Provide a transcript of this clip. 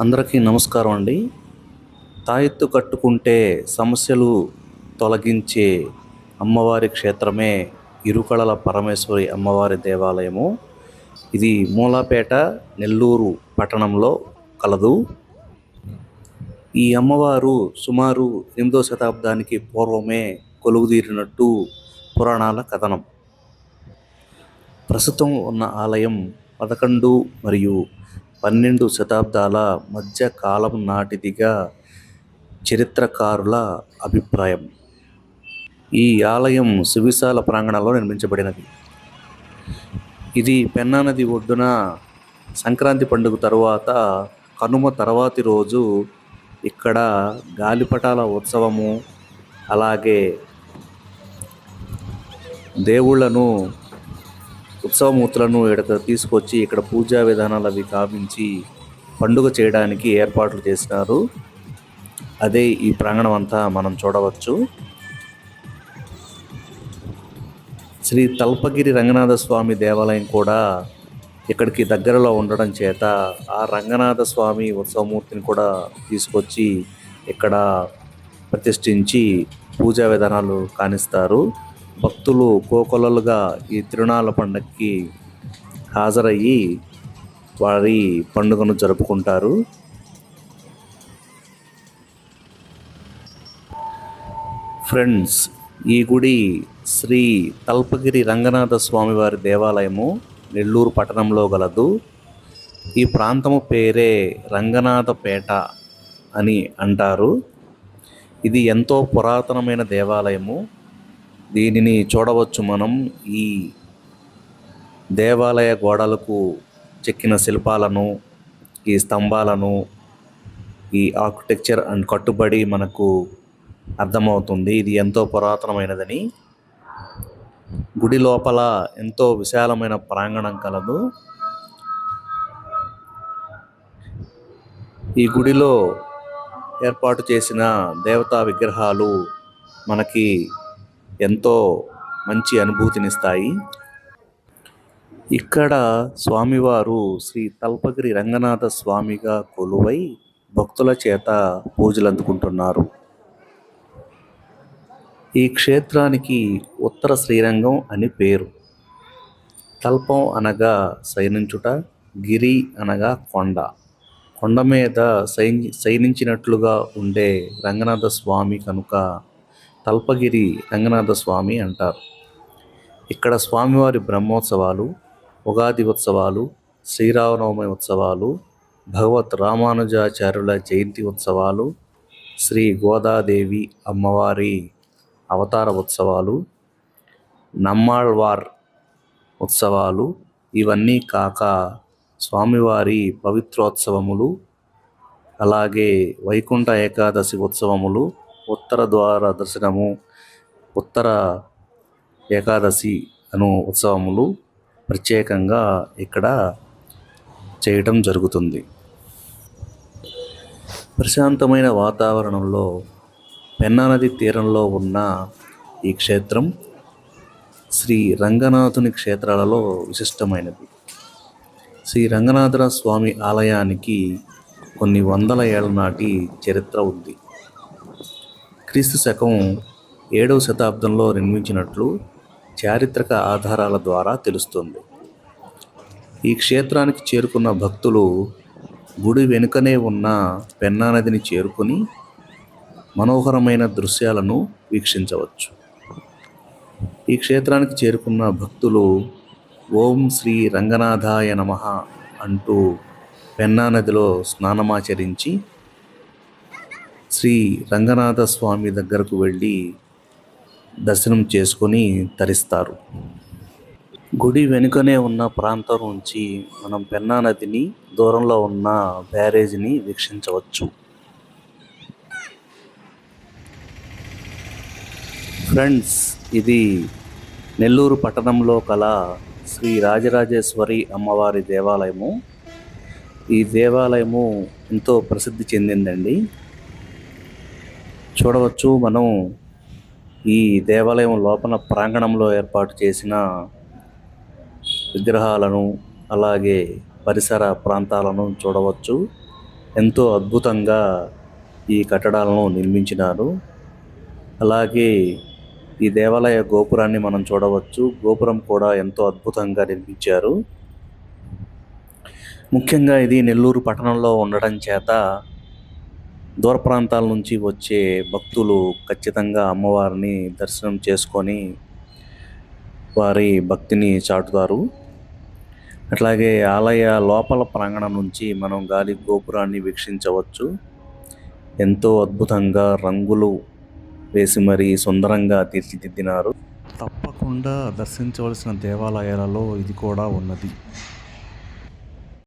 అందరికీ నమస్కారం అండి. తాయెత్తు కట్టుకుంటే సమస్యలు తొలగించే అమ్మవారి క్షేత్రమే ఇరుకళల పరమేశ్వరి అమ్మవారి దేవాలయము. ఇది మూలాపేట నెల్లూరు పట్టణంలో కలదు. ఈ అమ్మవారు సుమారు ఎనిమిదో శతాబ్దానికి పూర్వమే కొలువుదీరినట్టు పురాణాల కథనం. ప్రస్తుతం ఉన్న ఆలయం పదకొండు మరియు పన్నెండు శతాబ్దాల మధ్య కాలం నాటిదిగా చరిత్రకారుల అభిప్రాయం. ఈ ఆలయం సువిశాల ప్రాంగణంలో నిర్మించబడినది. ఇది పెన్నా నది ఒడ్డున సంక్రాంతి పండుగ తరువాత కనుమ తర్వాతి రోజు ఇక్కడ గాలిపటాల ఉత్సవము అలాగే దేవుళ్ళను ఉత్సవమూర్తులను ఇక్కడ తీసుకొచ్చి ఇక్కడ పూజా విధానాలు అవి కావించి పండుగ చేయడానికి ఏర్పాట్లు చేసినారు. అదే ఈ ప్రాంగణం అంతా మనం చూడవచ్చు. శ్రీ తల్పగిరి రంగనాథ స్వామి దేవాలయం కూడా ఇక్కడికి దగ్గరలో ఉండడం చేత ఆ రంగనాథ స్వామి ఉత్సవమూర్తిని కూడా తీసుకొచ్చి ఇక్కడ ప్రతిష్ఠించి పూజా విధానాలు కానిస్తారు. భక్తులు కోకొలలుగా ఈ తిరునాళ్ళ పండగకి హాజరయ్యి వారి పండుగను జరుపుకుంటారు. ఫ్రెండ్స్ ఈ గుడి శ్రీ తల్పగిరి రంగనాథ స్వామివారి దేవాలయము నెల్లూరు పట్టణంలో గలదు. ఈ ప్రాంతము పేరే రంగనాథపేట అని అంటారు. ఇది ఎంతో పురాతనమైన దేవాలయము. దీనిని చూడవచ్చు మనం. ఈ దేవాలయ గోడలకు చెక్కిన శిల్పాలను ఈ స్తంభాలను ఈ ఆర్కిటెక్చర్ అండ్ కట్టుబడి మనకు అర్థమవుతుంది. ఇది ఎంతో పురాతనమైనదని. గుడి లోపల ఎంతో విశాలమైన ప్రాంగణం కలదు. ఈ గుడిలో ఏర్పాటు చేసిన దేవతా విగ్రహాలు మనకి ఎంతో మంచి అనుభూతినిస్తాయి. ఇక్కడ స్వామివారు శ్రీ తల్పగిరి రంగనాథ స్వామిగా కొలువై భక్తుల చేత పూజలు అందుకుంటున్నారు ఈ క్షేత్రానికి ఉత్తర శ్రీరంగం అని పేరు. తల్పం అనగా శయనించుట గిరి అనగా కొండ. కొండ మీద సైని శయనించినట్లుగా ఉండే రంగనాథ స్వామి కనుక తల్పగిరి రంగనాథ స్వామి అంటారు. ఇక్కడ స్వామివారి బ్రహ్మోత్సవాలు ఉగాది ఉత్సవాలు శ్రీరామనవమి ఉత్సవాలు భగవత్ రామానుజాచార్యుల జయంతి ఉత్సవాలు శ్రీ గోదాదేవి అమ్మవారి అవతార ఉత్సవాలు నమ్మాళ్వార్ ఉత్సవాలు ఇవన్నీ కాక స్వామివారి పవిత్రోత్సవములు అలాగే వైకుంఠ ఏకాదశి ఉత్సవములు ఉత్తర ద్వార దర్శనము ఉత్తర ఏకాదశి అను ఉత్సవములు ప్రత్యేకంగా ఇక్కడ చేయటం జరుగుతుంది. ప్రశాంతమైన వాతావరణంలో పెన్నానది తీరంలో ఉన్న ఈ క్షేత్రం శ్రీ రంగనాథుని క్షేత్రాలలో విశిష్టమైనది. శ్రీ రంగనాథర స్వామి ఆలయానికి కొన్ని వందల ఏళ్ళ నాటి చరిత్ర ఉంది. క్రీస్తు శకం ఏడవ శతాబ్దంలో నిర్మించినట్లు చారిత్రక ఆధారాల ద్వారా తెలుస్తుంది. ఈ క్షేత్రానికి చేరుకున్న భక్తులు గుడి వెనుకనే ఉన్న పెన్నా నదిని చేరుకొని మనోహరమైన దృశ్యాలను వీక్షించవచ్చు. ఈ క్షేత్రానికి చేరుకున్న భక్తులు ఓం శ్రీ రంగనాథాయ నమ అంటూ పెన్నా నదిలో స్నానమాచరించి శ్రీ రంగనాథ స్వామి దగ్గరకు వెళ్ళి దర్శనం చేసుకొని తరిస్తారు. గుడి వెనుకనే ఉన్న ప్రాంతం నుంచి మనం పెన్నా నదిని దూరంలో ఉన్న బ్యారేజ్ని వీక్షించవచ్చు. ఫ్రెండ్స్ ఇది నెల్లూరు పట్టణంలో కల శ్రీ రాజరాజేశ్వరి అమ్మవారి దేవాలయము. ఈ దేవాలయము ఎంతో ప్రసిద్ధి చెందిందండి. చూడవచ్చు. మనం ఈ దేవాలయం లోపల ప్రాంగణంలో ఏర్పాటు చేసిన విగ్రహాలను అలాగే పరిసర ప్రాంతాలను చూడవచ్చు. ఎంతో అద్భుతంగా ఈ కట్టడాలను నిర్మించినారు. అలాగే ఈ దేవాలయ గోపురాన్ని మనం చూడవచ్చు. గోపురం కూడా ఎంతో అద్భుతంగా నిర్మించారు. ముఖ్యంగా ఇది నెల్లూరు పట్టణంలో ఉండడం చేత దూర ప్రాంతాల నుంచి వచ్చే భక్తులు ఖచ్చితంగా అమ్మవారిని దర్శనం చేసుకొని వారి భక్తిని చాటుతారు. అట్లాగే ఆలయ లోపల ప్రాంగణం నుంచి మనం గాలి గోపురాన్ని వీక్షించవచ్చు. ఎంతో అద్భుతంగా రంగులు వేసి మరీ సుందరంగా తీర్చిదిద్దినారు. తప్పకుండా దర్శించవలసిన దేవాలయాలలో ఇది కూడా ఉన్నది.